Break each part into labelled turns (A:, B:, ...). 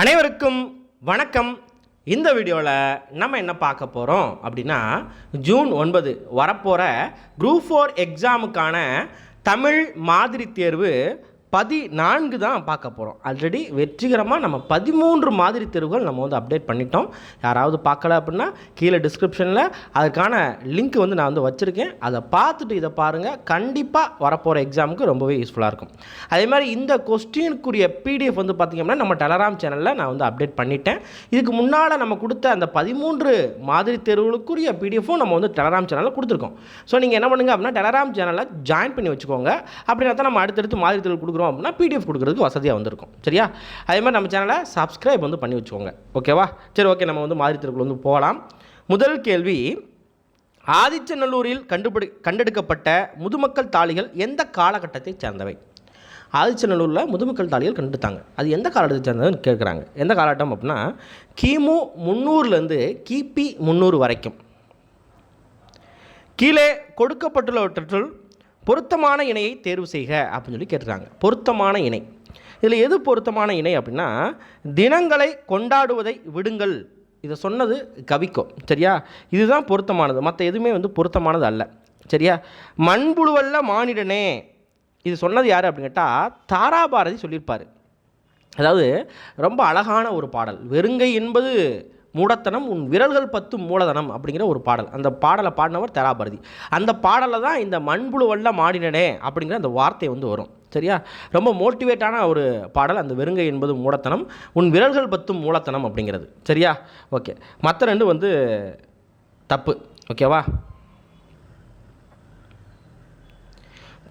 A: அனைவருக்கும் வணக்கம் இந்த வீடியோவில் நம்ம என்ன பார்க்க போகிறோம் அப்படின்னா ஜூன் ஒன்பது வரப்போகிற குரூப் ஃபோர் எக்ஸாமுக்கான தமிழ் மாதிரி தேர்வு பதினான்கு தான் பார்க்க போகிறோம் ஆல்ரெடி வெற்றிகரமாக நம்ம பதிமூன்று மாதிரி தெருவுகள் நம்ம வந்து அப்டேட் பண்ணிட்டோம் யாராவது பார்க்கல அப்படின்னா கீழே டிஸ்கிரிப்ஷனில் அதுக்கான லிங்க் வந்து நான் வந்து வச்சுருக்கேன் அதை பார்த்துட்டு இதை பாருங்கள் கண்டிப்பாக வரப்போகிற எக்ஸாமுக்கு ரொம்பவே யூஸ்ஃபுல்லாக இருக்கும் அதே மாதிரி இந்த கொஸ்டினுக்குரிய பிடிஎஃப் வந்து பார்த்திங்க அப்படின்னா நம்ம டெலராம் சேனலில் நான் வந்து அப்டேட் பண்ணிட்டேன் இதுக்கு முன்னால் நம்ம கொடுத்த அந்த பதிமூன்று மாதிரி தேர்வுகளுக்குரிய பிடிஎஃப்பும் நம்ம வந்து டெலராம் சேனலில் கொடுத்துருக்கோம் ஸோ நீங்கள் என்ன பண்ணுங்கள் அப்படின்னா டெலராம் சேனலில் ஜாயின் பண்ணி வச்சுக்கோங்க அப்படின்னா தான் நம்ம அடுத்தடுத்து மாதிரி தேர்வு கொடுக்குறோம் பண்ணோம் அப்படின்னா பிடிஎஃப் கொடுக்குறதுக்கு வசதியாக வந்திருக்கும் சரியா அதே மாதிரி நம்ம சேனலை சப்ஸ்கிரைப் வந்து பண்ணி வச்சுக்கோங்க ஓகேவா சரி ஓகே நம்ம வந்து மாதிரி திருக்குள் வந்து போகலாம் முதல் கேள்வி ஆதிச்சநல்லூரில் கண்டுபிடி கண்டெடுக்கப்பட்ட முதுமக்கள் தாளிகள் எந்த காலகட்டத்தை சேர்ந்தவை ஆதிச்சநல்லூரில் முதுமக்கள் தாளிகள் கண்டுத்தாங்க அது எந்த காலகட்டத்தை சேர்ந்ததுன்னு கேட்குறாங்க எந்த காலகட்டம் அப்படின்னா கிமு முந்நூறுலேருந்து கிபி முந்நூறு வரைக்கும் கீழே கொடுக்கப்பட்டுள்ளவற்றுள் பொருத்தமான இணையை தேர்வு செய்க அப்படின்னு சொல்லி கேட்டுறாங்க பொருத்தமான இணை இதில் எது பொருத்தமான இணை அப்படின்னா தினங்களை கொண்டாடுவதை விடுங்கள் இதை சொன்னது கவிக்கும் சரியா இதுதான் பொருத்தமானது மற்ற எதுவுமே வந்து பொருத்தமானது அல்ல சரியா மண்புழுவல்ல மானிடனே இது சொன்னது யார் அப்படின்னு கேட்டால் தாராபாரதி சொல்லியிருப்பார் அதாவது ரொம்ப அழகான ஒரு பாடல் வெறுங்கை என்பது மூடத்தனம் உன் விரல்கள் பத்து மூலதனம் அப்படிங்கிற ஒரு பாடல் அந்த பாடலை பாடினவர் தராபரதி அந்த பாடலை தான் இந்த மண்புழு வல்ல மாடினனே அப்படிங்கிற அந்த வார்த்தை வந்து வரும் சரியா ரொம்ப மோட்டிவேட்டான ஒரு பாடல் அந்த வெறுங்கை என்பது மூடத்தனம் உன் விரல்கள் பத்தும் மூலத்தனம் அப்படிங்கிறது சரியா ஓகே மற்ற ரெண்டு வந்து தப்பு ஓகேவா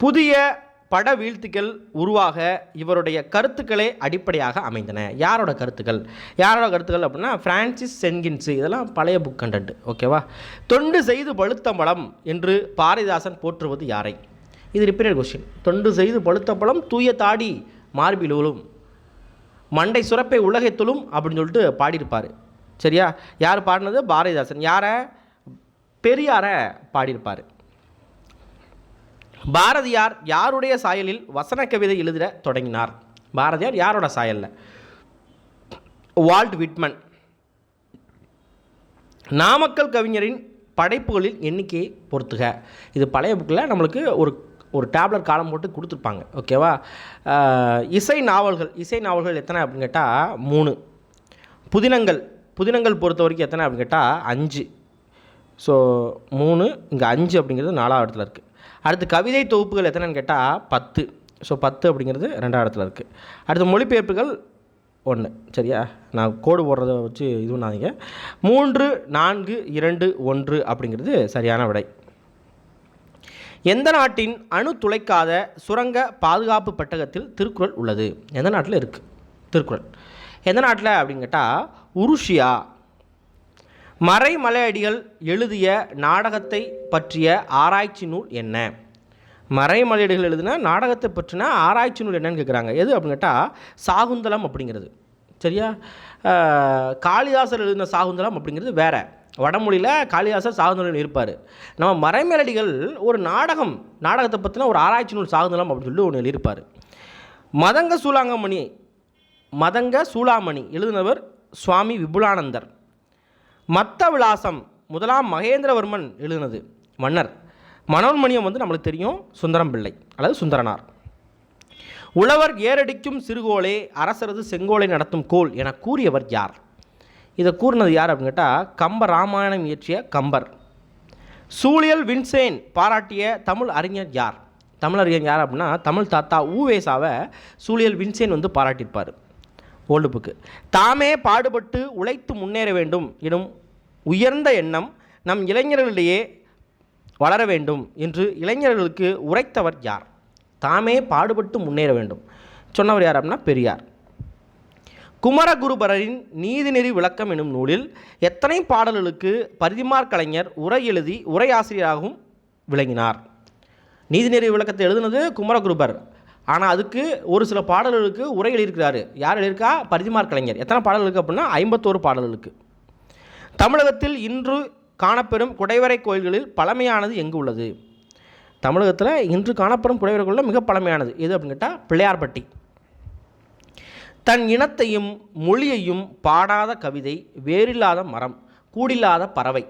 A: புதிய பட வீழ்த்துக்கள் உருவாக இவருடைய கருத்துக்களே அடிப்படையாக அமைந்தன யாரோட கருத்துக்கள் யாரோட கருத்துக்கள் அப்படின்னா ஃப்ரான்சிஸ் சென்கின்ஸு இதெல்லாம் பழைய புக் கண்டன்ட் ஓகேவா தொண்டு செய்து பழுத்த மலம் என்று பாரதிதாசன் போற்றுவது யாரை இது ரிப்பீட் கொஸ்டின் தொண்டு செய்து பழுத்த பழம் தூய தாடி மார்பிலும் மண்டை சுரப்பை உலகைத்துளும் அப்படின்னு சொல்லிட்டு பாடியிருப்பார் சரியா யார் பாடினது பாரதிதாசன் யாரை பெரியாரை பாடியிருப்பார் பாரதியார் யாருடைய சாயலில் வசன கவிதை எழுதிட தொடங்கினார் பாரதியார் யாரோட சாயலில் வால்ட் விட்மன் நாமக்கல் கவிஞரின் படைப்புகளின் எண்ணிக்கையை பொறுத்துக இது பழைய புக்கில் நம்மளுக்கு ஒரு ஒரு டேப்லெட் காலம் போட்டு கொடுத்துருப்பாங்க ஓகேவா இசை நாவல்கள் இசை நாவல்கள் எத்தனை அப்படின்னு கேட்டால் மூணு புதினங்கள் புதினங்கள் பொறுத்த வரைக்கும் எத்தனை அப்படின்னு கேட்டால் அஞ்சு ஸோ மூணு இங்கே அஞ்சு அப்படிங்கிறது நாலாவது இடத்துல இருக்குது அடுத்து கவிதை தொகுப்புகள் எத்தனைன்னு கேட்டால் பத்து ஸோ பத்து அப்படிங்கிறது ரெண்டாம் இடத்துல இருக்குது அடுத்து மொழிபெயர்ப்புகள் ஒன்று சரியா நான் கோடு போடுறத வச்சு இது பண்ணாதீங்க மூன்று நான்கு இரண்டு ஒன்று அப்படிங்கிறது சரியான விடை எந்த நாட்டின் அணு துளைக்காத சுரங்க பாதுகாப்பு பெட்டகத்தில் திருக்குறள் உள்ளது எந்த நாட்டில் இருக்குது திருக்குறள் எந்த நாட்டில் அப்படின்னு கேட்டால் உருஷியா மறைமலையடிகள் எழுதிய நாடகத்தை பற்றிய ஆராய்ச்சி நூல் என்ன மறைமலையடிகள் எழுதினா நாடகத்தை பற்றின ஆராய்ச்சி நூல் என்னன்னு கேட்குறாங்க எது அப்படின்னு கேட்டால் சாகுந்தலம் அப்படிங்கிறது சரியா காளிதாசர் எழுதின சாகுந்தலம் அப்படிங்கிறது வேற வடமொழியில் காளிதாசர் சாகுந்தலம் இருப்பார் நம்ம மறைமலடிகள் ஒரு நாடகம் நாடகத்தை பற்றின ஒரு ஆராய்ச்சி நூல் சாகுந்தலம் அப்படின்னு சொல்லி ஒன்று எழுதியிருப்பார் மதங்க சூலாங்கமணி மதங்க சூலாமணி எழுதினவர் சுவாமி விபுலானந்தர் மத்த விலாசம் முதலாம் மகேந்திரவர்மன் எழுதினது மன்னர் மனோன்மணியம் வந்து நம்மளுக்கு தெரியும் சுந்தரம் பிள்ளை அல்லது சுந்தரனார் உழவர் ஏரடிக்கும் சிறுகோளே அரசரது செங்கோலை நடத்தும் கோல் என கூறியவர் யார் இதை கூறினது யார் அப்படின்னு கேட்டால் கம்ப ராமாயணம் இயற்றிய கம்பர் சூழியல் வின்சேன் பாராட்டிய தமிழ் அறிஞர் யார் தமிழறிஞர் யார் அப்படின்னா தமிழ் தாத்தா ஊவேசாவை சூழியல் வின்சேன் வந்து பாராட்டியிருப்பார் ஓல்டு புக்கு தாமே பாடுபட்டு உழைத்து முன்னேற வேண்டும் எனும் உயர்ந்த எண்ணம் நம் இளைஞர்களிடையே வளர வேண்டும் என்று இளைஞர்களுக்கு உரைத்தவர் யார் தாமே பாடுபட்டு முன்னேற வேண்டும் சொன்னவர் யார் அப்படின்னா பெரியார் குமரகுருபரரின் நீதிநெறி விளக்கம் என்னும் நூலில் எத்தனை பாடல்களுக்கு பரிதிமார் கலைஞர் உரை எழுதி உரையாசிரியராகவும் விளங்கினார் நீதிநெறி விளக்கத்தை எழுதுனது குமரகுருபர் ஆனால் அதுக்கு ஒரு சில பாடல்களுக்கு உரை எழுதியிருக்கிறாரு யார் எழுதியிருக்கா பரிதிமார் கலைஞர் எத்தனை பாடல் இருக்குது அப்படின்னா ஐம்பத்தோரு பாடல்களுக்கு தமிழகத்தில் இன்று காணப்பெறும் குடைவரை கோயில்களில் பழமையானது எங்கு உள்ளது தமிழகத்தில் இன்று காணப்படும் குடைவரை கோயிலில் மிக பழமையானது எது அப்படின்னு கேட்டால் பிள்ளையார்பட்டி தன் இனத்தையும் மொழியையும் பாடாத கவிதை வேறில்லாத மரம் கூடில்லாத பறவை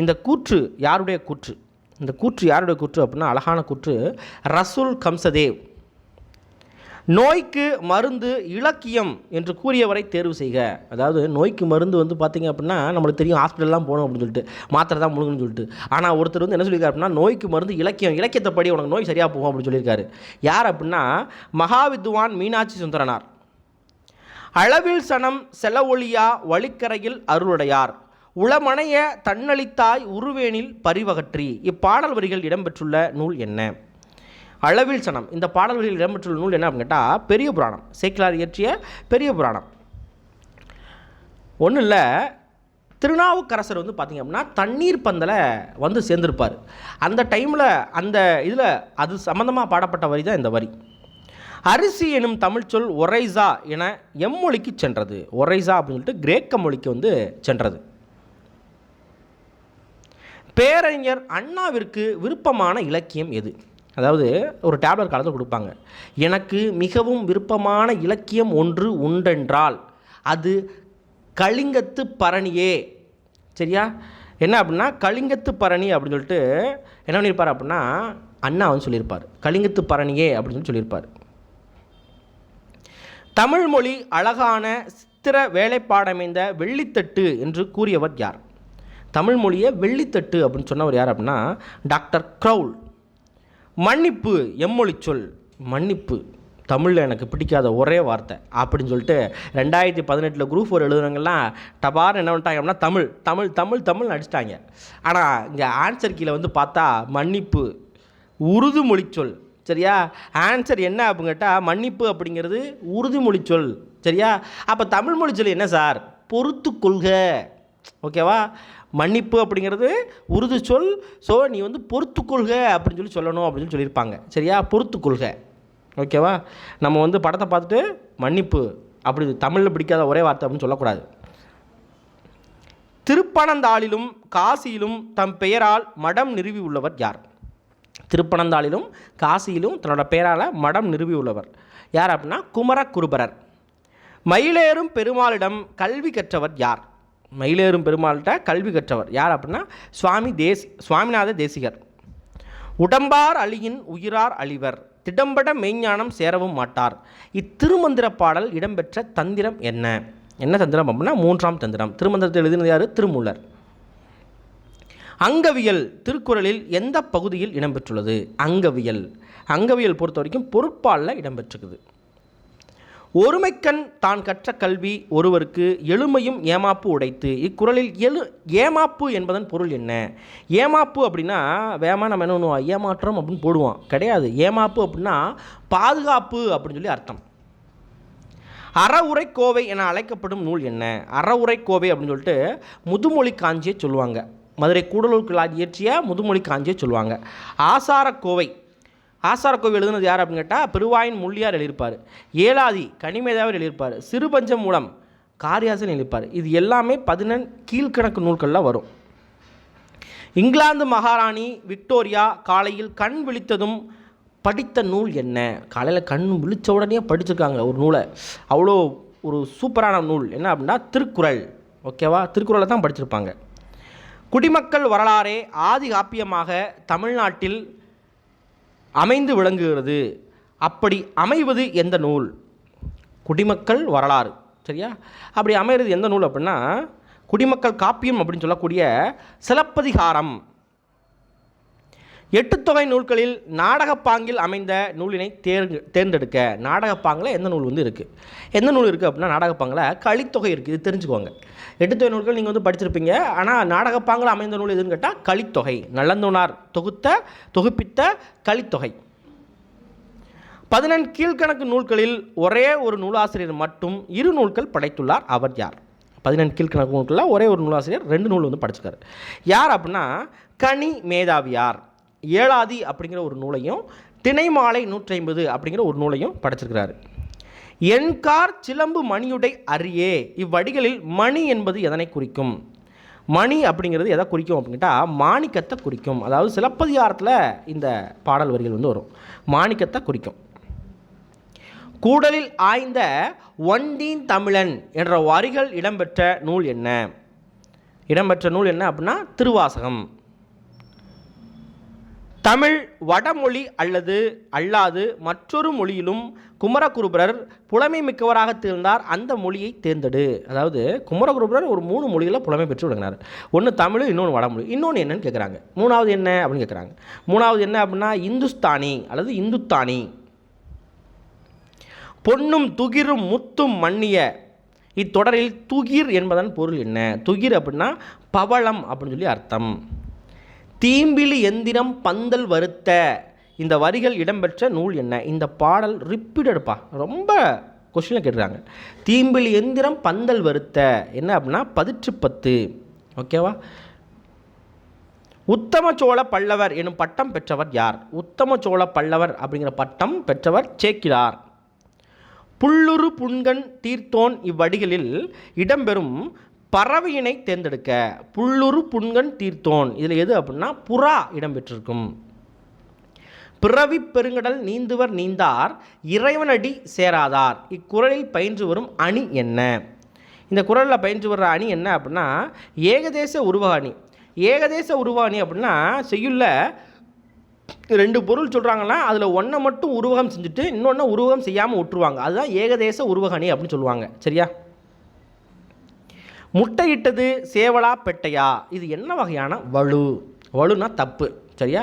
A: இந்த கூற்று யாருடைய கூற்று இந்த கூற்று யாருடைய கூற்று அப்படின்னா அழகான கூற்று ரசூல் கம்சதேவ் நோய்க்கு மருந்து இலக்கியம் என்று கூறியவரை தேர்வு செய்க அதாவது நோய்க்கு மருந்து வந்து பார்த்திங்க அப்படின்னா நம்மளுக்கு தெரியும் ஹாஸ்பிட்டல்லாம் போகணும் அப்படின்னு சொல்லிட்டு மாத்திரை தான் முழுங்கன்னு சொல்லிட்டு ஆனால் ஒருத்தர் வந்து என்ன சொல்லியிருக்கார் அப்படின்னா நோய்க்கு மருந்து இலக்கியம் இலக்கியத்தை படி உனக்கு நோய் சரியாக போகும் அப்படின்னு சொல்லியிருக்காரு யார் அப்படின்னா மகாவித்வான் மீனாட்சி சுந்தரனார் அளவில் சனம் செலவொழியா வழிக்கரையில் அருளுடையார் உளமனைய தன்னளித்தாய் உருவேனில் பரிவகற்றி இப்பாடல் வரிகள் இடம்பெற்றுள்ள நூல் என்ன அளவில் சனம் இந்த பாடல்களில் இடம்பெற்றுள்ள நூல் என்ன அப்படின்னு கேட்டால் பெரிய புராணம் சேக்கிலார் இயற்றிய பெரிய புராணம் ஒன்றும் இல்லை திருநாவுக்கரசர் வந்து பார்த்திங்க அப்படின்னா தண்ணீர் பந்தலை வந்து சேர்ந்திருப்பார் அந்த டைமில் அந்த இதில் அது சம்மந்தமாக பாடப்பட்ட வரி தான் இந்த வரி அரிசி எனும் தமிழ்ச்சொல் ஒரைசா என எம்மொழிக்கு சென்றது ஒரைசா அப்படின்னு சொல்லிட்டு கிரேக்க மொழிக்கு வந்து சென்றது பேரறிஞர் அண்ணாவிற்கு விருப்பமான இலக்கியம் எது அதாவது ஒரு டேப்லெட் காலத்தில் கொடுப்பாங்க எனக்கு மிகவும் விருப்பமான இலக்கியம் ஒன்று உண்டென்றால் அது கலிங்கத்து பரணியே சரியா என்ன அப்படின்னா கலிங்கத்து பரணி அப்படின்னு சொல்லிட்டு என்ன பண்ணியிருப்பார் அப்படின்னா அண்ணா வந்து சொல்லியிருப்பார் கலிங்கத்து பரணியே அப்படின்னு சொல்லியிருப்பார் தமிழ் மொழி அழகான சித்திர வேலைப்பாடமைந்த வெள்ளித்தட்டு என்று கூறியவர் யார் தமிழ் மொழியை வெள்ளித்தட்டு அப்படின்னு சொன்னவர் யார் அப்படின்னா டாக்டர் க்ரௌல் மன்னிப்பு எம்மொழி சொல் மன்னிப்பு தமிழில் எனக்கு பிடிக்காத ஒரே வார்த்தை அப்படின்னு சொல்லிட்டு ரெண்டாயிரத்தி பதினெட்டில் குரூப் ஃபோர் எழுதுனவங்கலாம் டபார் என்ன பண்ணிட்டாங்க அப்படின்னா தமிழ் தமிழ் தமிழ் தமிழ் அடிச்சிட்டாங்க ஆனால் இங்கே ஆன்சர் கீழே வந்து பார்த்தா மன்னிப்பு உருது சொல் சரியா ஆன்சர் என்ன அப்படின்னு கேட்டால் மன்னிப்பு அப்படிங்கிறது உறுதிமொழி சொல் சரியா அப்போ தமிழ் மொழி சொல் என்ன சார் பொறுத்து கொள்க ஓகேவா மன்னிப்பு அப்படிங்கிறது உறுதி சொல் ஸோ நீ வந்து பொறுத்துக்கொள்க அப்படின்னு சொல்லி சொல்லணும் அப்படின்னு சொல்லியிருப்பாங்க சரியா பொறுத்துக்கொள்க ஓகேவா நம்ம வந்து படத்தை பார்த்துட்டு மன்னிப்பு அப்படி தமிழில் பிடிக்காத ஒரே வார்த்தை அப்படின்னு சொல்லக்கூடாது திருப்பனந்தாளிலும் காசியிலும் தம் பெயரால் மடம் நிறுவி உள்ளவர் யார் திருப்பனந்தாளிலும் காசியிலும் தன்னோட பெயரால் மடம் நிறுவி உள்ளவர் யார் அப்படின்னா குமர குருபரர் மயிலேறும் பெருமாளிடம் கல்வி கற்றவர் யார் மயிலேறும் பெருமாள்கிட்ட கல்வி கற்றவர் யார் அப்படின்னா சுவாமி தேஸ் சுவாமிநாத தேசிகர் உடம்பார் அழியின் உயிரார் அழிவர் திடம்பட மெய்ஞானம் சேரவும் மாட்டார் இத்திருமந்திர பாடல் இடம்பெற்ற தந்திரம் என்ன என்ன தந்திரம் அப்படின்னா மூன்றாம் தந்திரம் திருமந்திரத்தை எழுதினது யார் திருமூலர் அங்கவியல் திருக்குறளில் எந்த பகுதியில் இடம்பெற்றுள்ளது அங்கவியல் அங்கவியல் பொறுத்த வரைக்கும் பொருட்பாலில் இடம்பெற்றுக்குது ஒருமைக்கண் தான் கற்ற கல்வி ஒருவருக்கு எளிமையும் ஏமாப்பு உடைத்து இக்குறளில் எழு ஏமாப்பு என்பதன் பொருள் என்ன ஏமாப்பு அப்படின்னா வேமா நம்ம என்ன பண்ணுவோம் ஏமாற்றம் அப்படின்னு போடுவோம் கிடையாது ஏமாப்பு அப்படின்னா பாதுகாப்பு அப்படின்னு சொல்லி அர்த்தம் அறவுரை கோவை என அழைக்கப்படும் நூல் என்ன அறவுரை கோவை அப்படின்னு சொல்லிட்டு முதுமொழி காஞ்சியை சொல்லுவாங்க மதுரை கூடலூர் கிளாதி இயற்றிய முதுமொழி காஞ்சியை சொல்லுவாங்க ஆசார கோவை ஆசார கோவில் எழுதுனது யார் அப்படின்னு கேட்டால் பெருவாயின் முள்ளியார் எழுதியிருப்பார் ஏலாதி கனிமேதாவர் எழுதியிருப்பார் சிறுபஞ்சம் மூலம் காரியாசன் எழுதிப்பார் இது எல்லாமே பதினெண் கீழ்கணக்கு நூல்களில் வரும் இங்கிலாந்து மகாராணி விக்டோரியா காலையில் கண் விழித்ததும் படித்த நூல் என்ன காலையில் கண் விழித்த உடனே படிச்சிருக்காங்க ஒரு நூலை அவ்வளோ ஒரு சூப்பரான நூல் என்ன அப்படின்னா திருக்குறள் ஓகேவா திருக்குறளை தான் படிச்சிருப்பாங்க குடிமக்கள் வரலாறே ஆதி காப்பியமாக தமிழ்நாட்டில் அமைந்து விளங்குகிறது அப்படி அமைவது எந்த நூல் குடிமக்கள் வரலாறு சரியா அப்படி அமைகிறது எந்த நூல் அப்படின்னா குடிமக்கள் காப்பியம் அப்படின்னு சொல்லக்கூடிய சிலப்பதிகாரம் எட்டு தொகை நூல்களில் நாடகப்பாங்கில் அமைந்த நூலினை தேர்ந்து தேர்ந்தெடுக்க நாடகப்பாங்கில் எந்த நூல் வந்து இருக்குது எந்த நூல் இருக்குது அப்படின்னா நாடகப்பாங்கில் கலித்தொகை இருக்குது இது தெரிஞ்சுக்கோங்க எட்டு தொகை நூல்கள் நீங்கள் வந்து படிச்சிருப்பீங்க ஆனால் நாடகப்பாங்கில் அமைந்த நூல் எதுன்னு கேட்டால் கழித்தொகை நல்லந்தோனார் தொகுத்த தொகுப்பித்த கலித்தொகை பதினெண் கீழ்கணக்கு நூல்களில் ஒரே ஒரு நூலாசிரியர் மட்டும் இரு நூல்கள் படைத்துள்ளார் அவர் யார் பதினெண்டு கீழ்கணக்கு நூல்களில் ஒரே ஒரு நூலாசிரியர் ரெண்டு நூல் வந்து படிச்சிருக்காரு யார் அப்படின்னா கனி மேதாவியார் ஏழாதி அப்படிங்கிற ஒரு நூலையும் திணை மாலை நூற்றி ஐம்பது அப்படிங்கிற ஒரு நூலையும் படைச்சிருக்கிறாரு என்கார் சிலம்பு மணியுடை அரியே இவ்வடிகளில் மணி என்பது எதனை குறிக்கும் மணி அப்படிங்கிறது எதை குறிக்கும் அப்படின்ட்டா மாணிக்கத்தை குறிக்கும் அதாவது சிலப்பதிகாரத்தில் இந்த பாடல் வரிகள் வந்து வரும் மாணிக்கத்தை குறிக்கும் கூடலில் ஆய்ந்த ஒண்டீன் தமிழன் என்ற வரிகள் இடம்பெற்ற நூல் என்ன இடம்பெற்ற நூல் என்ன அப்படின்னா திருவாசகம் தமிழ் வடமொழி அல்லது அல்லாது மற்றொரு மொழியிலும் குமரகுருபரர் புலமை மிக்கவராக திகழ்ந்தார் அந்த மொழியை தேர்ந்தெடு அதாவது குமரகுருபரர் ஒரு மூணு மொழிகளில் புலமை பெற்று விடுங்கினார் ஒன்று தமிழ் இன்னொன்று வடமொழி இன்னொன்று என்னன்னு கேட்குறாங்க மூணாவது என்ன அப்படின்னு கேட்குறாங்க மூணாவது என்ன அப்படின்னா இந்துஸ்தானி அல்லது இந்துத்தானி பொன்னும் துகிரும் முத்தும் மண்ணிய இத்தொடரில் துகிர் என்பதன் பொருள் என்ன துகிர் அப்படின்னா பவளம் அப்படின்னு சொல்லி அர்த்தம் தீம்பிலி எந்திரம் பந்தல் வருத்த இந்த வரிகள் இடம்பெற்ற நூல் என்ன இந்த பாடல் ரிப்பீட்டடுப்பா ரொம்ப கொஷினில் கேட்டுறாங்க தீம்பிலி எந்திரம் பந்தல் வருத்த என்ன அப்படின்னா பதிற்று பத்து ஓகேவா உத்தம சோழ பல்லவர் எனும் பட்டம் பெற்றவர் யார் உத்தம சோழ பல்லவர் அப்படிங்கிற பட்டம் பெற்றவர் சேக்கிழார் புல்லுரு புன்கன் தீர்த்தோன் இவ்வடிகளில் இடம்பெறும் பறவையினை தேர்ந்தெடுக்க புல்லுரு புன்கன் தீர்த்தோன் இதில் எது அப்படின்னா புறா இடம்பெற்றிருக்கும் பிறவி பெருங்கடல் நீந்துவர் நீந்தார் இறைவனடி சேராதார் இக்குரலில் பயின்று வரும் அணி என்ன இந்த குரலில் பயின்று வர்ற அணி என்ன அப்படின்னா ஏகதேச உருவ அணி ஏகதேச உருவ அணி அப்படின்னா செய்யுள்ள ரெண்டு பொருள் சொல்கிறாங்கன்னா அதில் ஒன்றை மட்டும் உருவகம் செஞ்சுட்டு இன்னொன்று உருவகம் செய்யாமல் விட்டுருவாங்க அதுதான் ஏகதேச உருவகணி அப்படின்னு சொல்லுவாங்க சரியா முட்டையிட்டது சேவலா பெட்டையா இது என்ன வகையான வலு வலுனா தப்பு சரியா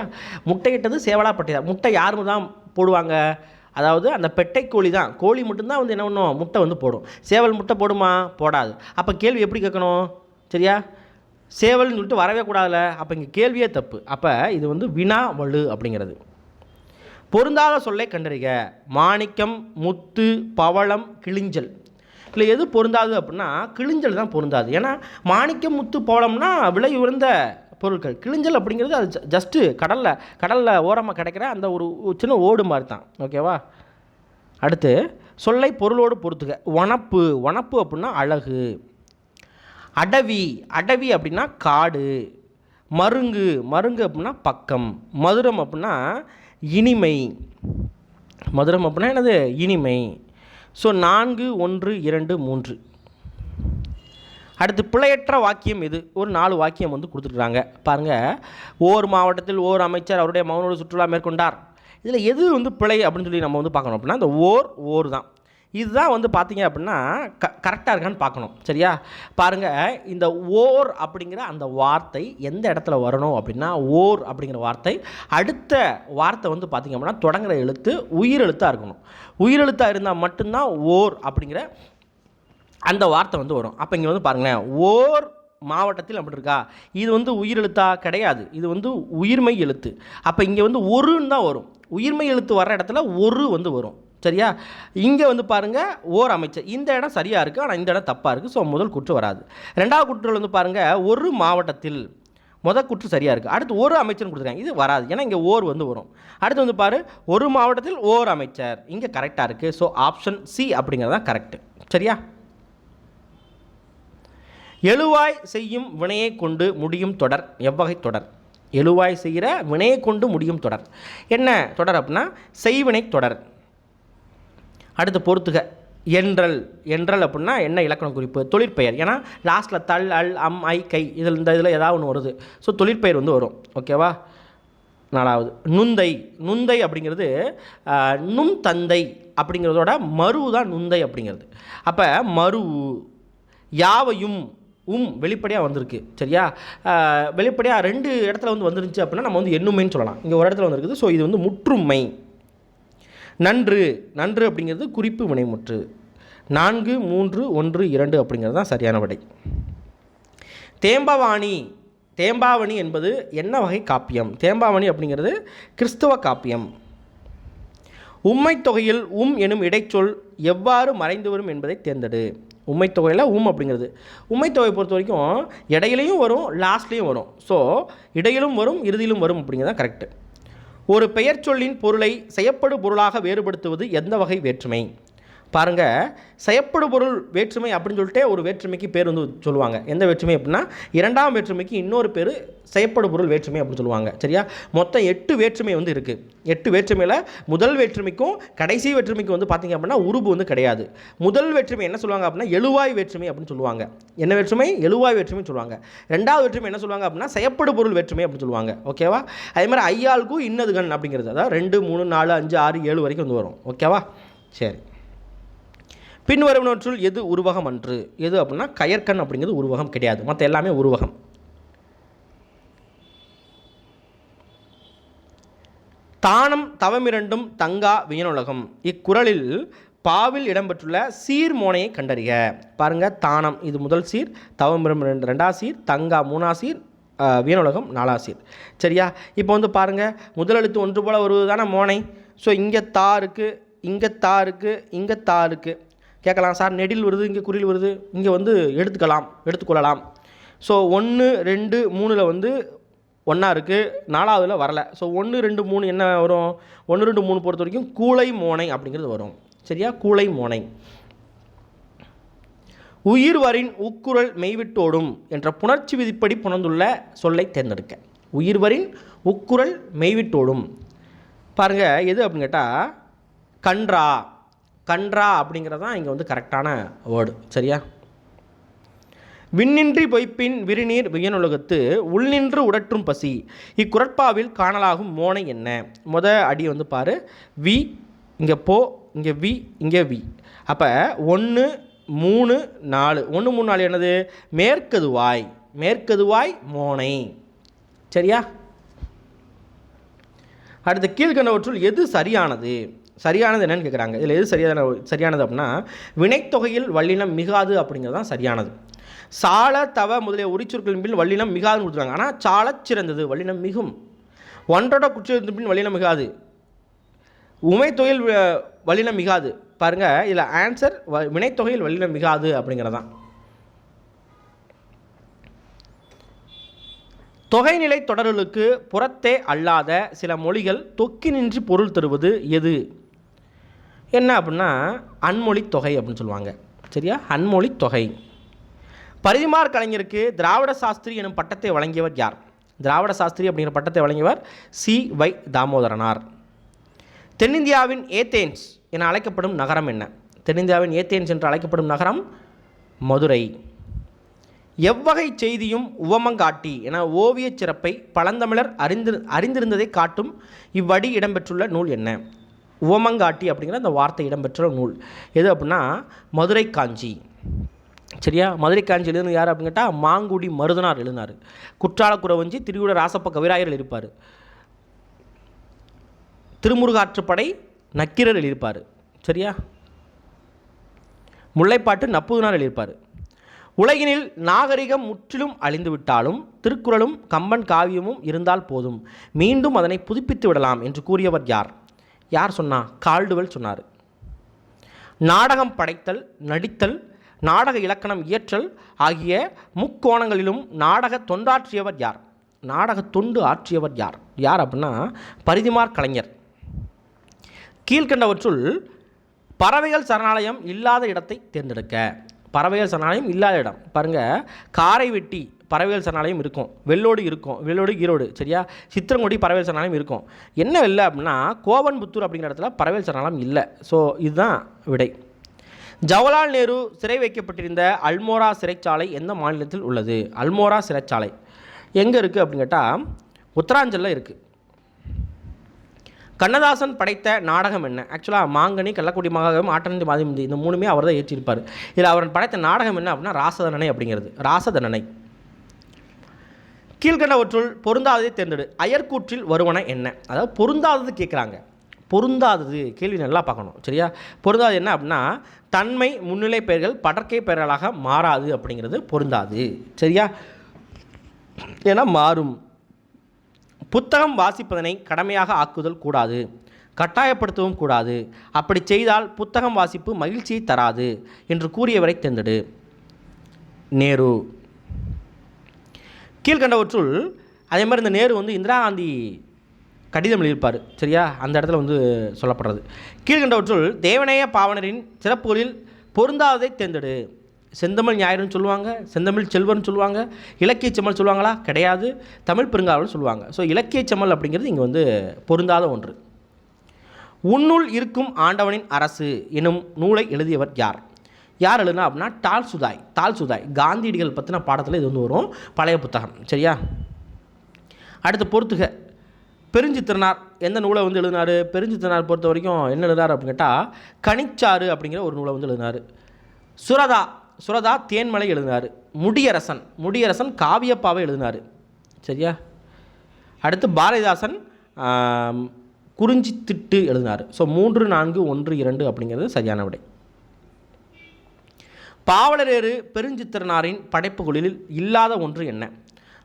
A: முட்டையிட்டது சேவலா பெட்டையா முட்டை யாரும் தான் போடுவாங்க அதாவது அந்த பெட்டை கோழி தான் கோழி மட்டும்தான் வந்து என்ன பண்ணும் முட்டை வந்து போடும் சேவல் முட்டை போடுமா போடாது அப்போ கேள்வி எப்படி கேட்கணும் சரியா சேவல்னு சொல்லிட்டு வரவே கூடாதுல்ல அப்போ இங்கே கேள்வியே தப்பு அப்போ இது வந்து வினா வலு அப்படிங்கிறது பொருந்தாத சொல்லை கண்டறிக மாணிக்கம் முத்து பவளம் கிழிஞ்சல் இல்லை எது பொருந்தாது அப்படின்னா கிழிஞ்சல் தான் பொருந்தாது ஏன்னா மாணிக்க முத்து போலம்னா விலை உயர்ந்த பொருட்கள் கிழிஞ்சல் அப்படிங்கிறது அது ஜஸ்ட்டு கடலில் கடலில் ஓரமாக கிடைக்கிற அந்த ஒரு சின்ன ஓடு மாதிரி தான் ஓகேவா அடுத்து சொல்லை பொருளோடு பொறுத்துக்க உணப்பு உணப்பு அப்படின்னா அழகு அடவி அடவி அப்படின்னா காடு மருங்கு மருங்கு அப்படின்னா பக்கம் மதுரம் அப்படின்னா இனிமை மதுரம் அப்படின்னா என்னது இனிமை ஸோ நான்கு ஒன்று இரண்டு மூன்று அடுத்து பிழையற்ற வாக்கியம் எது ஒரு நாலு வாக்கியம் வந்து கொடுத்துருக்குறாங்க பாருங்கள் ஓர் மாவட்டத்தில் ஓர் அமைச்சர் அவருடைய மௌனோடு சுற்றுலா மேற்கொண்டார் இதில் எது வந்து பிழை அப்படின்னு சொல்லி நம்ம வந்து பார்க்கணும் அப்படின்னா இந்த ஓர் ஓர் தான் இதுதான் வந்து பார்த்தீங்க அப்படின்னா க கரெக்டாக இருக்கான்னு பார்க்கணும் சரியா பாருங்கள் இந்த ஓர் அப்படிங்கிற அந்த வார்த்தை எந்த இடத்துல வரணும் அப்படின்னா ஓர் அப்படிங்கிற வார்த்தை அடுத்த வார்த்தை வந்து பார்த்திங்க அப்படின்னா தொடங்குகிற எழுத்து உயிரெழுத்தாக இருக்கணும் உயிரெழுத்தாக இருந்தால் மட்டும்தான் ஓர் அப்படிங்கிற அந்த வார்த்தை வந்து வரும் அப்போ இங்கே வந்து பாருங்களேன் ஓர் மாவட்டத்தில் அப்படி இருக்கா இது வந்து உயிரெழுத்தா கிடையாது இது வந்து உயிர்மை எழுத்து அப்போ இங்கே வந்து ஒருன்னு தான் வரும் உயிர்மை எழுத்து வர்ற இடத்துல ஒரு வந்து வரும் சரியா இங்கே வந்து பாருங்கள் ஓர் அமைச்சர் இந்த இடம் சரியாக இருக்குது ஆனால் இந்த இடம் தப்பாக இருக்குது ஸோ முதல் குற்று வராது ரெண்டாவது குற்றல் வந்து பாருங்கள் ஒரு மாவட்டத்தில் முதல் குற்று சரியாக இருக்குது அடுத்து ஒரு அமைச்சர்னு கொடுத்துருக்காங்க இது வராது ஏன்னா இங்கே ஓர் வந்து வரும் அடுத்து வந்து பாரு ஒரு மாவட்டத்தில் ஓர் அமைச்சர் இங்கே கரெக்டாக இருக்குது ஸோ ஆப்ஷன் சி அப்படிங்கிறது தான் கரெக்டு சரியா எழுவாய் செய்யும் வினையை கொண்டு முடியும் தொடர் எவ்வகை தொடர் எழுவாய் செய்கிற வினையை கொண்டு முடியும் தொடர் என்ன தொடர் அப்படின்னா செய்வினை தொடர் அடுத்து பொறுத்துக என்றல் என்றல் அப்படின்னா என்ன இலக்கண குறிப்பு தொழிற்பெயர் ஏன்னா லாஸ்ட்டில் தல் அல் அம் ஐ கை இதில் இந்த இதில் ஏதாவது ஒன்று வருது ஸோ தொழிற்பெயர் வந்து வரும் ஓகேவா நாலாவது நுந்தை நுந்தை அப்படிங்கிறது நுண் தந்தை அப்படிங்கிறதோட மறு தான் நுந்தை அப்படிங்கிறது அப்போ மரு யாவையும் உம் வெளிப்படையாக வந்திருக்கு சரியா வெளிப்படையாக ரெண்டு இடத்துல வந்து வந்துருந்துச்சு அப்படின்னா நம்ம வந்து எண்ணுமைன்னு சொல்லலாம் இங்கே ஒரு இடத்துல வந்துருக்குது ஸோ இது வந்து முற்றுமை நன்று நன்று அப்படிங்கிறது குறிப்பு வினைமுற்று நான்கு மூன்று ஒன்று இரண்டு அப்படிங்கிறது தான் சரியான விடை தேம்பவாணி தேம்பாவணி என்பது என்ன வகை காப்பியம் தேம்பாவணி அப்படிங்கிறது கிறிஸ்தவ காப்பியம் உம்மை தொகையில் உம் எனும் இடைச்சொல் எவ்வாறு மறைந்து வரும் என்பதை தேர்ந்தெடு உண்மை தொகையில் உம் அப்படிங்கிறது உண்மை தொகையை பொறுத்த வரைக்கும் இடையிலையும் வரும் லாஸ்ட்லேயும் வரும் ஸோ இடையிலும் வரும் இறுதியிலும் வரும் அப்படிங்கிறது தான் கரெக்டு ஒரு பெயர்ச்சொல்லின் பொருளை செயற்படு பொருளாக வேறுபடுத்துவது எந்த வகை வேற்றுமை பாருங்கள் செயப்படு பொருள் வேற்றுமை அப்படின்னு சொல்லிட்டு ஒரு வேற்றுமைக்கு பேர் வந்து சொல்லுவாங்க எந்த வேற்றுமை அப்படின்னா இரண்டாம் வேற்றுமைக்கு இன்னொரு பேர் செயப்படு பொருள் வேற்றுமை அப்படின்னு சொல்லுவாங்க சரியா மொத்தம் எட்டு வேற்றுமை வந்து இருக்குது எட்டு வேற்றுமையில் முதல் வேற்றுமைக்கும் கடைசி வேற்றுமைக்கும் வந்து பார்த்திங்க அப்படின்னா உருபு வந்து கிடையாது முதல் வேற்றுமை என்ன சொல்லுவாங்க அப்படின்னா எழுவாய் வேற்றுமை அப்படின்னு சொல்லுவாங்க என்ன வேற்றுமை எழுவாய் வேற்றுமை சொல்லுவாங்க ரெண்டாவது வேற்றுமை என்ன சொல்லுவாங்க அப்படின்னா செயப்படு பொருள் வேற்றுமை அப்படின்னு சொல்லுவாங்க ஓகேவா அதே மாதிரி ஐயாளுக்கும் இன்னதுகன் அப்படிங்கிறது அதாவது ரெண்டு மூணு நாலு அஞ்சு ஆறு ஏழு வரைக்கும் வந்து வரும் ஓகேவா சரி பின்வருவனவற்றுள் எது உருவகம் அன்று எது அப்படின்னா கயற்கண் அப்படிங்கிறது உருவகம் கிடையாது மற்ற எல்லாமே உருவகம் தானம் தவமிரண்டும் தங்கா வியனுலகம் இக்குறளில் பாவில் இடம்பெற்றுள்ள சீர் மோனையை கண்டறிய பாருங்கள் தானம் இது முதல் சீர் தவமிரம் இரண்டு ரெண்டா சீர் தங்கா மூணா சீர் வியனுலகம் நாலா சீர் சரியா இப்போ வந்து பாருங்கள் எழுத்து ஒன்று போல் வருவது தானே மோனை ஸோ இங்கே தா இருக்குது இங்கே தா இருக்குது இங்கே தா இருக்குது கேட்கலாம் சார் நெடில் வருது இங்கே குரில் வருது இங்கே வந்து எடுத்துக்கலாம் எடுத்துக்கொள்ளலாம் ஸோ ஒன்று ரெண்டு மூணில் வந்து ஒன்றா இருக்குது நாலாவதில் வரலை ஸோ ஒன்று ரெண்டு மூணு என்ன வரும் ஒன்று ரெண்டு மூணு பொறுத்த வரைக்கும் கூளை மோனை அப்படிங்கிறது வரும் சரியா கூளை மோனை உயிர்வரின் உக்குரல் மெய்விட்டோடும் என்ற புணர்ச்சி விதிப்படி புணர்ந்துள்ள சொல்லை தேர்ந்தெடுக்க உயிர்வரின் உக்குரல் மெய்விட்டோடும் பாருங்கள் எது அப்படின்னு கேட்டால் கன்றா கன்றா அப்படிங்கிறது தான் இங்கே வந்து கரெக்டான வேர்டு சரியா விண்ணின்றி பொய்ப்பின் விரிநீர் வியனுலகத்து உள்நின்று உடற்றும் பசி இக்குரட்பாவில் காணலாகும் மோனை என்ன முத அடி வந்து பாரு வி இங்கே போ இங்கே வி இங்கே வி அப்போ ஒன்று மூணு நாலு ஒன்று மூணு நாலு என்னது மேற்கதுவாய் மேற்கதுவாய் மோனை சரியா அடுத்த கீழ்கண்டவற்றுள் எது சரியானது சரியானது என்னன்னு கேட்குறாங்க இதில் எது சரியான சரியானது அப்படின்னா வினைத்தொகையில் வல்லினம் மிகாது அப்படிங்கிறது தான் சரியானது சால தவ முதலிய உரிச்சொற்களின் பின் வல்லினம் மிகாதுன்னு கொடுத்துருக்காங்க ஆனால் சால சிறந்தது வல்லினம் மிகும் ஒன்றோட குற்றத்தின் பின் வல்லினம் மிகாது உமை தொகையில் வல்லினம் மிகாது பாருங்கள் இதில் ஆன்சர் வ வினைத்தொகையில் வல்லினம் மிகாது அப்படிங்கிறதான் தொகைநிலை தொடர்களுக்கு புறத்தே அல்லாத சில மொழிகள் தொக்கி நின்று பொருள் தருவது எது என்ன அப்படின்னா அன்மொழி தொகை அப்படின்னு சொல்லுவாங்க சரியா அன்மொழி தொகை பரிதிமார் கலைஞருக்கு திராவிட சாஸ்திரி எனும் பட்டத்தை வழங்கியவர் யார் திராவிட சாஸ்திரி அப்படிங்கிற பட்டத்தை வழங்கியவர் சி வை தாமோதரனார் தென்னிந்தியாவின் ஏத்தேன்ஸ் என அழைக்கப்படும் நகரம் என்ன தென்னிந்தியாவின் ஏத்தேன்ஸ் என்று அழைக்கப்படும் நகரம் மதுரை எவ்வகை செய்தியும் உவமங்காட்டி என ஓவியச் சிறப்பை பழந்தமிழர் அறிந்து அறிந்திருந்ததை காட்டும் இவ்வடி இடம்பெற்றுள்ள நூல் என்ன உவமங்காட்டி அப்படிங்கிற அந்த வார்த்தை இடம்பெற்ற நூல் எது அப்படின்னா மதுரை காஞ்சி சரியா மதுரை காஞ்சி எழுதுனது யார் அப்படின்னு கேட்டால் மாங்குடி மருதனார் எழுதினார் குறவஞ்சி திருவிட ராசப்ப கவிராயர் இருப்பார் திருமுருகாற்றுப்படை நக்கீரர் எழுதியிருப்பார் சரியா முல்லைப்பாட்டு நப்புதனார் எழுதியிருப்பார் உலகினில் நாகரிகம் முற்றிலும் அழிந்துவிட்டாலும் திருக்குறளும் கம்பன் காவியமும் இருந்தால் போதும் மீண்டும் அதனை புதுப்பித்து விடலாம் என்று கூறியவர் யார் யார் சொன்னா கால்டுவெல் சொன்னார் நாடகம் படைத்தல் நடித்தல் நாடக இலக்கணம் இயற்றல் ஆகிய முக்கோணங்களிலும் நாடக தொண்டாற்றியவர் யார் நாடக தொண்டு ஆற்றியவர் யார் யார் அப்படின்னா பரிதிமார் கலைஞர் கீழ்கண்டவற்றுள் பறவைகள் சரணாலயம் இல்லாத இடத்தை தேர்ந்தெடுக்க பறவைகள் சரணாலயம் இல்லாத இடம் பாருங்கள் காரைவெட்டி பறவைகள் சரணாலயம் இருக்கும் வெள்ளோடு இருக்கும் வெள்ளோடு ஈரோடு சரியா சித்திரங்குடி பறவைகள் சரணாலயம் இருக்கும் என்ன இல்லை அப்படின்னா கோவன்புத்தூர் அப்படிங்கிற இடத்துல பறவைகள் சரணாலயம் இல்லை ஸோ இதுதான் விடை ஜவஹர்லால் நேரு சிறை வைக்கப்பட்டிருந்த அல்மோரா சிறைச்சாலை எந்த மாநிலத்தில் உள்ளது அல்மோரா சிறைச்சாலை எங்கே இருக்குது அப்படின்னு கேட்டால் உத்தராஞ்சலில் இருக்குது கண்ணதாசன் படைத்த நாடகம் என்ன ஆக்சுவலாக மாங்கனி கள்ளக்குடி மகாகம் ஆட்டனந்தி மாதிரி இந்த மூணுமே அவர் தான் ஏற்றியிருப்பார் இதில் அவர் படைத்த நாடகம் என்ன அப்படின்னா ராசதனனை அப்படிங்கிறது ராசதனனை கீழ்கண்டவற்றுள் பொருந்தாததை தேர்ந்தெடு அயற்கூற்றில் வருவன என்ன அதாவது பொருந்தாதது கேட்குறாங்க பொருந்தாதது கேள்வி நல்லா பார்க்கணும் சரியா பொருந்தாது என்ன அப்படின்னா தன்மை முன்னிலை பெயர்கள் படற்கை பெயர்களாக மாறாது அப்படிங்கிறது பொருந்தாது சரியா ஏன்னா மாறும் புத்தகம் வாசிப்பதனை கடமையாக ஆக்குதல் கூடாது கட்டாயப்படுத்தவும் கூடாது அப்படி செய்தால் புத்தகம் வாசிப்பு மகிழ்ச்சியை தராது என்று கூறியவரை தேர்ந்தெடு நேரு கீழ்கண்டவற்றுள் அதே மாதிரி இந்த நேரு வந்து இந்திரா காந்தி கடிதம் எழுதியிருப்பார் சரியா அந்த இடத்துல வந்து சொல்லப்படுறது கீழ்கண்டவற்றுள் தேவநேய பாவனரின் சிறப்புகளில் பொருந்தாததை தேர்ந்தெடு செந்தமிழ் ஞாயிறுன்னு சொல்லுவாங்க செந்தமிழ் செல்வர்னு சொல்லுவாங்க இலக்கிய செம்மல் சொல்லுவாங்களா கிடையாது தமிழ் பெருங்காவல்னு சொல்லுவாங்க ஸோ இலக்கிய செம்மல் அப்படிங்கிறது இங்கே வந்து பொருந்தாத ஒன்று உன்னுள் இருக்கும் ஆண்டவனின் அரசு எனும் நூலை எழுதியவர் யார் யார் எழுதுனா அப்படின்னா டால் சுதாய் தால் சுதாய் காந்தியடிகள் பற்றின பாடத்தில் இது வந்து வரும் பழைய புத்தகம் சரியா அடுத்து பொறுத்துக பெருஞ்சித்திரனார் எந்த நூலை வந்து எழுதினார் பெருஞ்சித்திரனார் பொறுத்த வரைக்கும் என்ன எழுதினார் அப்படின்னு கேட்டால் கனிச்சாறு அப்படிங்கிற ஒரு நூலை வந்து எழுதினார் சுரதா சுரதா தேன்மலை எழுதினார் முடியரசன் முடியரசன் காவியப்பாவை எழுதினார் சரியா அடுத்து பாரதிதாசன் குறிஞ்சித்திட்டு எழுதினார் ஸோ மூன்று நான்கு ஒன்று இரண்டு அப்படிங்கிறது சரியான விடை பாவலரேறு பெருஞ்சித்திரனாரின் படைப்புகளில் இல்லாத ஒன்று என்ன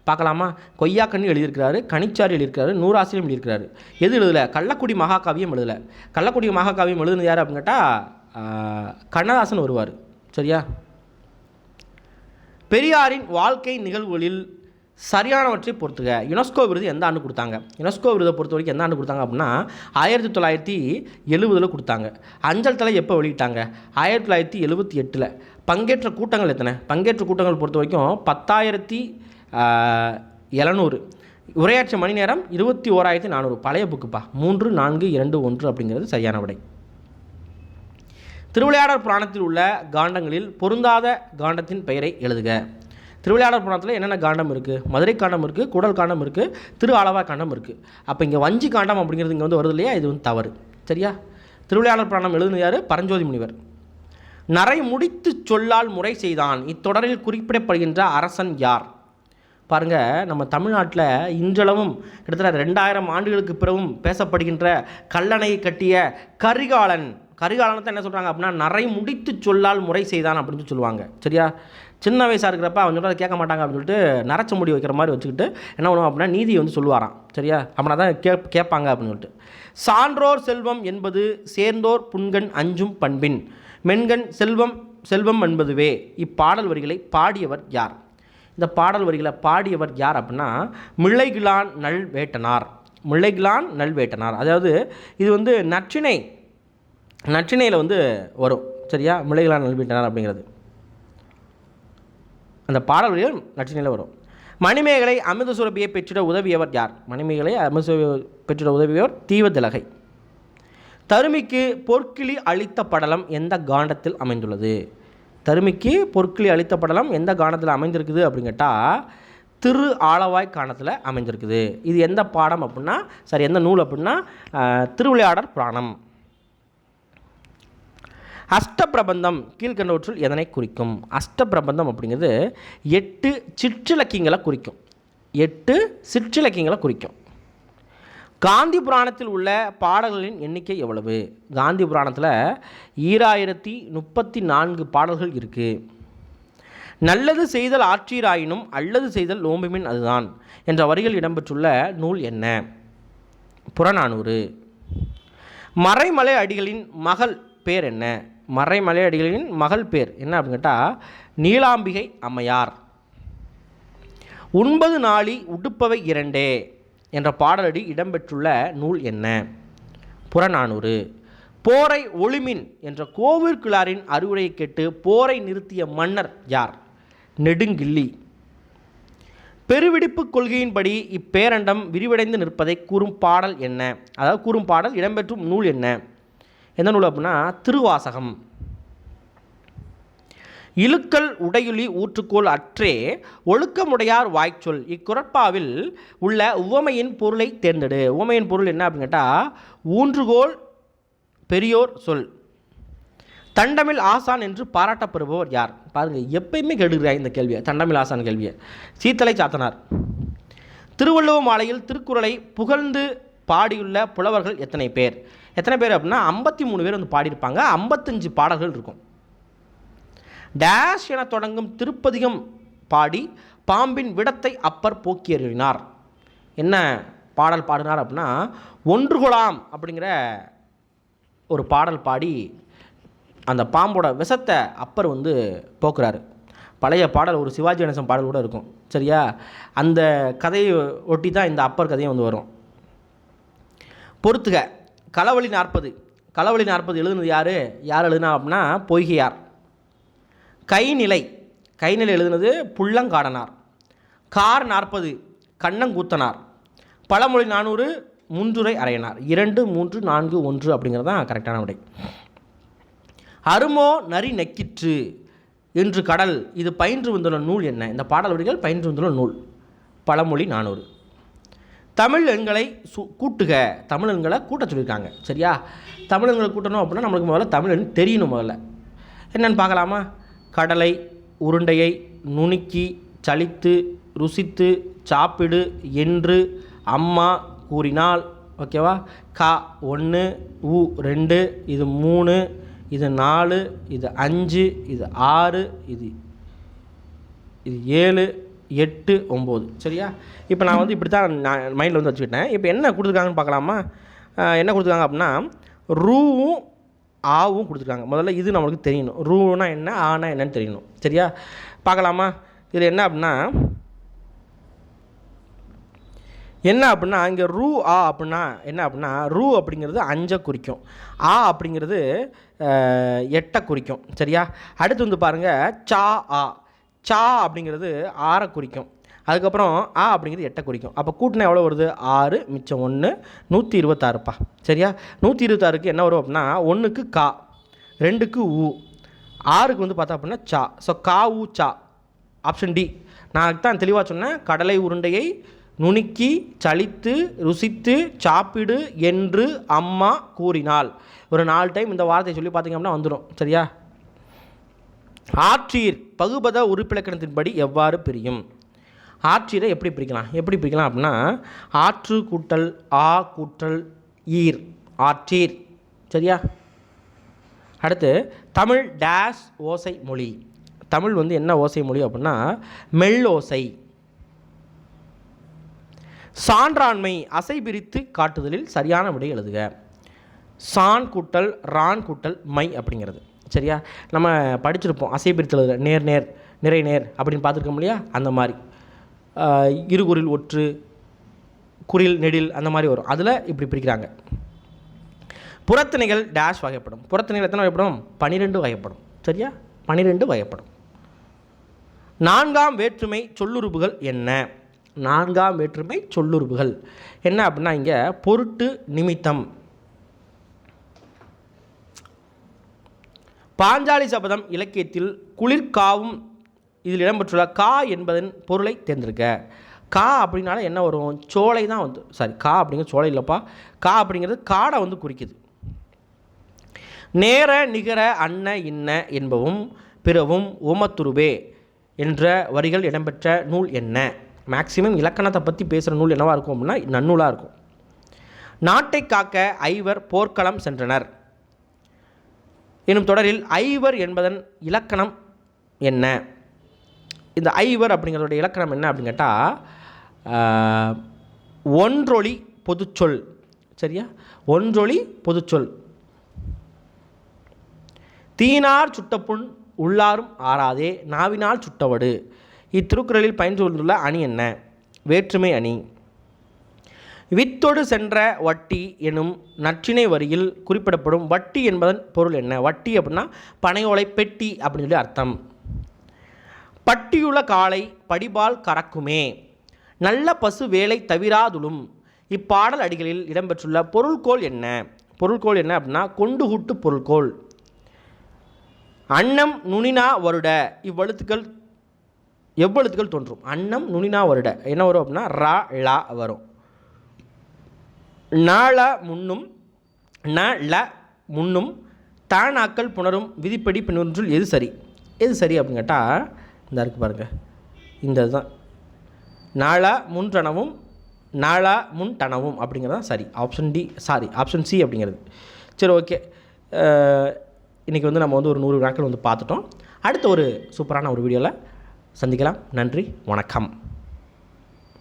A: பார்க்கலாமா கொய்யாக்கண்ணு எழுதியிருக்கிறாரு கனிச்சாரி எழுதியிருக்கிறாரு நூறாசிரியம் எழுதியிருக்கிறாரு எது எழுதலை கள்ளக்குடி மகாகாவியம் எழுதலை கள்ளக்குடி மகாகாவியம் எழுதுனது யார் அப்படின்னு கேட்டால் கண்ணதாசன் வருவார் சரியா பெரியாரின் வாழ்க்கை நிகழ்வுகளில் சரியானவற்றை பொறுத்துக யுனெஸ்கோ விருது எந்த ஆண்டு கொடுத்தாங்க யுனெஸ்கோ விருதை பொறுத்த வரைக்கும் எந்த ஆண்டு கொடுத்தாங்க அப்படின்னா ஆயிரத்தி தொள்ளாயிரத்தி எழுபதில் கொடுத்தாங்க அஞ்சல் தலை எப்போ வெளியிட்டாங்க ஆயிரத்தி தொள்ளாயிரத்தி எழுபத்தி எட்டில் பங்கேற்ற கூட்டங்கள் எத்தனை பங்கேற்ற கூட்டங்கள் பொறுத்த வரைக்கும் பத்தாயிரத்தி எழுநூறு உரையாற்ற மணி நேரம் இருபத்தி ஓராயிரத்தி நானூறு பழைய புக்குப்பா மூன்று நான்கு இரண்டு ஒன்று அப்படிங்கிறது சரியான விடை திருவிளையாடர் புராணத்தில் உள்ள காண்டங்களில் பொருந்தாத காண்டத்தின் பெயரை எழுதுக திருவிளையாடர் புராணத்தில் என்னென்ன காண்டம் இருக்குது மதுரை காண்டம் இருக்குது குடல் காண்டம் இருக்குது திரு ஆளவா காண்டம் இருக்குது அப்போ இங்கே வஞ்சி காண்டம் அப்படிங்கிறது இங்கே வந்து வருது இல்லையா இது வந்து தவறு சரியா திருவிளையாடர் புராணம் எழுதுனது யார் பரஞ்சோதி முனிவர் நரை முடித்து சொல்லால் முறை செய்தான் இத்தொடரில் குறிப்பிடப்படுகின்ற அரசன் யார் பாருங்க நம்ம தமிழ்நாட்டில் இன்றளவும் கிட்டத்தட்ட ரெண்டாயிரம் ஆண்டுகளுக்கு பிறகும் பேசப்படுகின்ற கல்லணை கட்டிய கரிகாலன் கரிகாலனத்தை என்ன சொல்கிறாங்க அப்படின்னா நரை முடித்து சொல்லால் முறை செய்தான் அப்படின்னு சொல்லுவாங்க சரியா சின்ன வயசாக இருக்கிறப்ப அவன் சொல்கிறத கேட்க மாட்டாங்க அப்படின்னு சொல்லிட்டு நரைச்ச முடி வைக்கிற மாதிரி வச்சுக்கிட்டு என்ன பண்ணுவோம் அப்படின்னா நீதி வந்து சொல்லுவாராம் சரியா அப்படின்னா தான் கே கேட்பாங்க அப்படின்னு சொல்லிட்டு சான்றோர் செல்வம் என்பது சேர்ந்தோர் புண்கண் அஞ்சும் பண்பின் மென்கண் செல்வம் செல்வம் என்பதுவே இப்பாடல் வரிகளை பாடியவர் யார் இந்த பாடல் வரிகளை பாடியவர் யார் அப்படின்னா மிள்ளைகிலான் நல்வேட்டனார் முல்லைகிலான் நல்வேட்டனார் அதாவது இது வந்து நற்றினை நற்றினையில் வந்து வரும் சரியா முல்லைகிலான் நல்வேட்டனார் அப்படிங்கிறது அந்த பாடல் வரிகள் நற்றினையில் வரும் மணிமேகலை அமிர்த சுரபியை பெற்றிட உதவியவர் யார் மணிமேகலை அமிர்த பெற்றிட உதவியவர் தீவத்திலகை தருமிக்கு பொற்கிளி அளித்த படலம் எந்த காண்டத்தில் அமைந்துள்ளது தருமிக்கு பொற்கிளி அளித்த படலம் எந்த காண்டத்தில் அமைந்திருக்குது அப்படின்னு கேட்டால் திரு ஆளவாய் காணத்தில் அமைஞ்சிருக்குது இது எந்த பாடம் அப்படின்னா சரி எந்த நூல் அப்படின்னா திருவிளையாடற் புராணம் அஷ்டப்பிரபந்தம் கீழ்கண்டவற்றுள் எதனை குறிக்கும் அஷ்டப்பிரபந்தம் அப்படிங்கிறது எட்டு சிற்றிலக்கியங்களை குறிக்கும் எட்டு சிற்றிலக்கியங்களை குறிக்கும் காந்தி புராணத்தில் உள்ள பாடல்களின் எண்ணிக்கை எவ்வளவு காந்தி புராணத்தில் ஈராயிரத்தி முப்பத்தி நான்கு பாடல்கள் இருக்குது நல்லது செய்தல் ஆற்றீராயினும் அல்லது செய்தல் நோம்புமின் அதுதான் என்ற வரிகள் இடம்பெற்றுள்ள நூல் என்ன புறநானூறு மறைமலை அடிகளின் மகள் பேர் என்ன மறைமலை அடிகளின் மகள் பேர் என்ன அப்படின்னு கேட்டால் நீலாம்பிகை அம்மையார் உண்பது நாளி உடுப்பவை இரண்டே என்ற பாடலடி இடம்பெற்றுள்ள நூல் என்ன புறநானூறு போரை ஒளிமின் என்ற கோவிற்குளாரின் அறிவுரையை கேட்டு போரை நிறுத்திய மன்னர் யார் நெடுங்கில்லி பெருவிடிப்பு கொள்கையின்படி இப்பேரண்டம் விரிவடைந்து நிற்பதை கூறும் பாடல் என்ன அதாவது கூறும் பாடல் இடம்பெற்றும் நூல் என்ன எந்த நூல் அப்படின்னா திருவாசகம் இழுக்கல் உடையுளி ஊற்றுக்கோள் அற்றே ஒழுக்கமுடையார் வாய்ச்சொல் இக்குரட்பாவில் உள்ள உவமையின் பொருளை தேர்ந்தெடு உவமையின் பொருள் என்ன அப்படின்னு கேட்டால் ஊன்றுகோல் பெரியோர் சொல் தண்டமிழ் ஆசான் என்று பாராட்டப்படுபவர் யார் பாருங்கள் எப்பயுமே கெடுகிறா இந்த கேள்வியை தண்டமில் ஆசான் கேள்வியை சீத்தலை சாத்தனார் திருவள்ளுவ மாலையில் திருக்குறளை புகழ்ந்து பாடியுள்ள புலவர்கள் எத்தனை பேர் எத்தனை பேர் அப்படின்னா ஐம்பத்தி மூணு பேர் வந்து பாடியிருப்பாங்க ஐம்பத்தஞ்சு பாடல்கள் இருக்கும் டேஷ் என தொடங்கும் திருப்பதிகம் பாடி பாம்பின் விடத்தை அப்பர் போக்கியறினார் என்ன பாடல் பாடினார் அப்படின்னா ஒன்று அப்படிங்கிற ஒரு பாடல் பாடி அந்த பாம்போட விஷத்தை அப்பர் வந்து போக்குறாரு பழைய பாடல் ஒரு சிவாஜி கணேசன் பாடல் கூட இருக்கும் சரியா அந்த கதையை ஒட்டி தான் இந்த அப்பர் கதையும் வந்து வரும் பொறுத்துக களவழி நாற்பது களவழி நாற்பது எழுதுனது யார் யார் எழுதுனா அப்படின்னா பொய்கையார் கைநிலை கைநிலை எழுதுனது புள்ளங்காடனார் கார் நாற்பது கண்ணங்கூத்தனார் பழமொழி நானூறு முந்துரை அறையனார் இரண்டு மூன்று நான்கு ஒன்று அப்படிங்கிறது தான் கரெக்டான விடை அருமோ நரி நெக்கிற்று என்று கடல் இது பயின்று வந்துள்ள நூல் என்ன இந்த பாடல் வரிகள் பயின்று வந்துள்ள நூல் பழமொழி நானூறு தமிழ் எண்களை சு கூட்டுக தமிழ் எண்களை கூட்ட சொல்லியிருக்காங்க சரியா தமிழ் எண்களை கூட்டணும் அப்படின்னா நம்மளுக்கு முதல்ல தமிழ் எண் தெரியணும் முதல்ல என்னென்னு பார்க்கலாமா கடலை உருண்டையை நுணுக்கி சலித்து ருசித்து சாப்பிடு என்று அம்மா கூறினால் ஓகேவா கா ஒன்று உ ரெண்டு இது மூணு இது நாலு இது அஞ்சு இது ஆறு இது இது ஏழு எட்டு ஒம்பது சரியா இப்போ நான் வந்து இப்படி தான் நான் மைண்டில் வந்து வச்சுக்கிட்டேன் இப்போ என்ன கொடுத்துருக்காங்கன்னு பார்க்கலாமா என்ன கொடுத்துருக்காங்க அப்படின்னா ரூவும் ஆவும் கொடுத்துருக்காங்க முதல்ல இது நம்மளுக்கு தெரியணும் ரூனா என்ன ஆனா என்னன்னு தெரியணும் சரியா பார்க்கலாமா இதில் என்ன அப்படின்னா என்ன அப்படின்னா இங்கே ரூ ஆ அப்படின்னா என்ன அப்படின்னா ரூ அப்படிங்கிறது அஞ்சை குறிக்கும் ஆ அப்படிங்கிறது எட்டை குறிக்கும் சரியா அடுத்து வந்து பாருங்கள் சா ஆ சா அப்படிங்கிறது ஆறை குறிக்கும் அதுக்கப்புறம் ஆ அப்படிங்கிறது எட்டை குறிக்கும் அப்போ கூட்டினா எவ்வளோ வருது ஆறு மிச்சம் ஒன்று நூற்றி இருபத்தாறுப்பா சரியா நூற்றி இருபத்தாறுக்கு என்ன வரும் அப்படின்னா ஒன்றுக்கு கா ரெண்டுக்கு ஊ ஆறுக்கு வந்து பார்த்தா அப்படின்னா சா ஸோ கா ஊ சா ஆப்ஷன் டி நான் தான் தெளிவாக சொன்னேன் கடலை உருண்டையை நுணுக்கி சளித்து ருசித்து சாப்பிடு என்று அம்மா கூறினாள் ஒரு நாலு டைம் இந்த வார்த்தையை சொல்லி பார்த்தீங்க அப்படின்னா வந்துடும் சரியா ஆற்றீர் பகுபத உறுப்பிலக்கணத்தின்படி எவ்வாறு பிரியும் ஆற்றீரை எப்படி பிரிக்கலாம் எப்படி பிரிக்கலாம் அப்படின்னா ஆற்று கூட்டல் ஆ கூட்டல் ஈர் ஆற்றீர் சரியா அடுத்து தமிழ் டேஷ் ஓசை மொழி தமிழ் வந்து என்ன ஓசை மொழி அப்படின்னா மெல்லோசை சான்றாண்மை அசை பிரித்து காட்டுதலில் சரியான விடை எழுதுக சான் கூட்டல் ரான் கூட்டல் மை அப்படிங்கிறது சரியா நம்ம படிச்சிருப்போம் அசை பிரித்து எழுதுகிற நேர் நேர் நிறை நேர் அப்படின்னு பார்த்துருக்கோம் இல்லையா அந்த மாதிரி இருகுறில் ஒற்று குறில் நெடில் அந்த மாதிரி வரும் அதில் இப்படி பிரிக்கிறாங்க புறத்தணிகள் டேஷ் வகைப்படும் புறத்தணிகள் எத்தனை வகைப்படும் பன்னிரெண்டு வகைப்படும் சரியா பன்னிரெண்டு வகைப்படும் நான்காம் வேற்றுமை சொல்லுறுப்புகள் என்ன நான்காம் வேற்றுமை சொல்லுறுப்புகள் என்ன அப்படின்னா இங்கே பொருட்டு நிமித்தம் பாஞ்சாலி சபதம் இலக்கியத்தில் குளிர்காவும் இதில் இடம்பெற்றுள்ள கா என்பதன் பொருளை தேர்ந்தெடுக்க கா அப்படின்னால என்ன வரும் சோலை தான் வந்து சாரி கா அப்படிங்கிற சோலை இல்லைப்பா கா அப்படிங்கிறது காடை வந்து குறிக்குது நேர நிகர அன்ன இன்ன என்பவும் பிறவும் ஓமத்துருபே என்ற வரிகள் இடம்பெற்ற நூல் என்ன மேக்சிமம் இலக்கணத்தை பற்றி பேசுகிற நூல் என்னவாக இருக்கும் அப்படின்னா நன்னூலாக இருக்கும் நாட்டை காக்க ஐவர் போர்க்களம் சென்றனர் எனும் தொடரில் ஐவர் என்பதன் இலக்கணம் என்ன இந்த ஐவர் அப்படிங்கிறதோட இலக்கணம் என்ன அப்படின்னு கேட்டால் ஒன்றொளி பொதுச்சொல் சரியா ஒன்றொளி பொதுச்சொல் தீனார் சுட்டப்புண் உள்ளாரும் ஆறாதே நாவினால் சுட்டவடு இத்திருக்குறளில் பயின்று கொண்டுள்ள அணி என்ன வேற்றுமை அணி வித்தொடு சென்ற வட்டி எனும் நற்றினை வரியில் குறிப்பிடப்படும் வட்டி என்பதன் பொருள் என்ன வட்டி அப்படின்னா பனையோலை பெட்டி அப்படின்னு சொல்லி அர்த்தம் பட்டியுள காலை படிபால் கறக்குமே நல்ல பசு வேலை தவிராதுலும் இப்பாடல் அடிகளில் இடம்பெற்றுள்ள பொருள்கோள் என்ன பொருள்கோள் என்ன அப்படின்னா கொண்டு கூட்டு பொருள்கோள் அன்னம் நுனினா வருட இவ்வழுத்துக்கள் எவ்வழுத்துக்கள் தோன்றும் அன்னம் நுனினா வருட என்ன வரும் அப்படின்னா ரா லா வரும் நாள முன்னும் ந ல முன்னும் தானாக்கள் புணரும் விதிப்படி பின்னொன்றில் எது சரி எது சரி அப்படின்னு கேட்டால் இந்த இருக்குது பாருங்கள் இந்த இதுதான் நாளா டனவும் நாளா டனவும் அப்படிங்கிறது தான் சரி option D sorry option C அப்படிங்கிறது சரி ஓகே இன்றைக்கி வந்து நம்ம வந்து ஒரு நூறு நாட்கள் வந்து பார்த்துட்டோம் அடுத்த ஒரு சூப்பரான ஒரு வீடியோவில் சந்திக்கலாம் நன்றி வணக்கம்